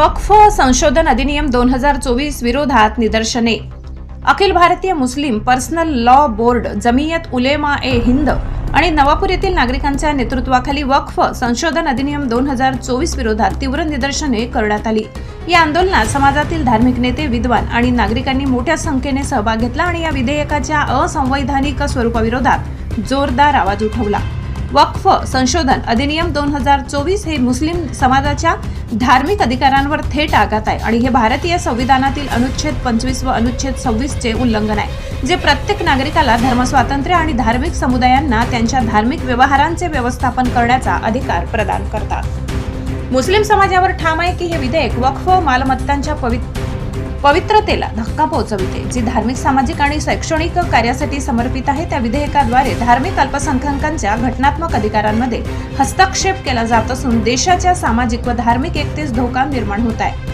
वक्फ संशोधन अधिनियम दोन हजार चोवीस विरोधात निदर्शने. Akhil Bharatiya Muslim personal law board Jamiat Ulema e Hind आणि नवापूर येथील नागरिकांच्या नेतृत्वाखाली वक्फ संशोधन अधिनियम दोन हजार चोवीस विरोधात तीव्र निदर्शने करण्यात आली. या आंदोलनात समाजातील धार्मिक नेते विद्वान आणि नागरिकांनी मोठ्या संख्येने सहभाग घेतला आणि या विधेयकाच्या असंवैधानिक स्वरूपाविरोधात जोरदार आवाज उठवला. वक्फ संशोधन अधिनियम दोन हजार चोवीस हे मुस्लिम समाजाच्या धार्मिक अधिकारांवर थेट आघात आहे आणि हे भारतीय संविधानातील अनुच्छेद पंचवीस व अनुच्छेद सव्वीसचे उल्लंघन आहे जे प्रत्येक नागरिकाला धर्मस्वातंत्र्य आणि धार्मिक समुदायांना त्यांच्या धार्मिक व्यवहारांचे व्यवस्थापन करण्याचा अधिकार प्रदान करतात. मुस्लिम समाजावर ठाम आहे की हे विधेयक वक्फ मालमत्तांच्या पवित्र पवित्रतेला धक्का पोहोचविते जी धार्मिक सामाजिक आणि शैक्षणिक कार्यासाठी समर्पित आहे त्या विधेयकाद्वारे धार्मिक अल्पसंख्याकांच्या घटनात्मक अधिकारांमध्ये हस्तक्षेप केला जात असून देशाच्या सामाजिक व धार्मिक एकतेस धोका निर्माण होत आहे.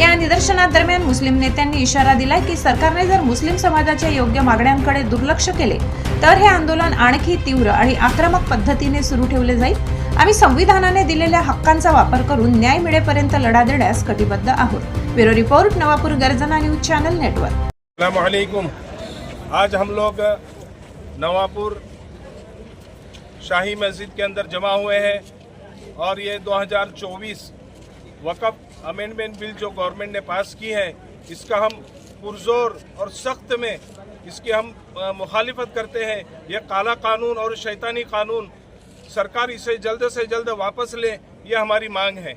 या निदर्शनादरम्यान मुस्लिम नेत्यांनी इशारा दिलाय की सरकारने जर मुस्लिम समाजाच्या योग्य मागण्यांकडे दुर्लक्ष केले तर हे आंदोलन आणखी तीव्र आणि आक्रमक पद्धतीने सुरू ठेवले जाईल. आम्ही संविधानाने दिलेल्या हक्कांचा वापर करून न्याय मिळेपर्यंत लढा देण्यास कटिबद्ध आहोत. ब्युरो रिपोर्ट नवापूर गर्जना न्यूज चॅनल नेटवर्क. आज हम लोग नवापुर शाही मस्जिद के अंदर जमा हुए हैं और ये 2024 वक़फ़ अमेंडमेंट बिल जो गवर्नमेंट ने पास की है इसका हम पुरजोर और सख्त में इसकी हम मुखालिफत करते हैं। ये काला कानून और शैतानी कानून सरकार इसे जल्द से जल्द वापस ले ये हमारी मांग है।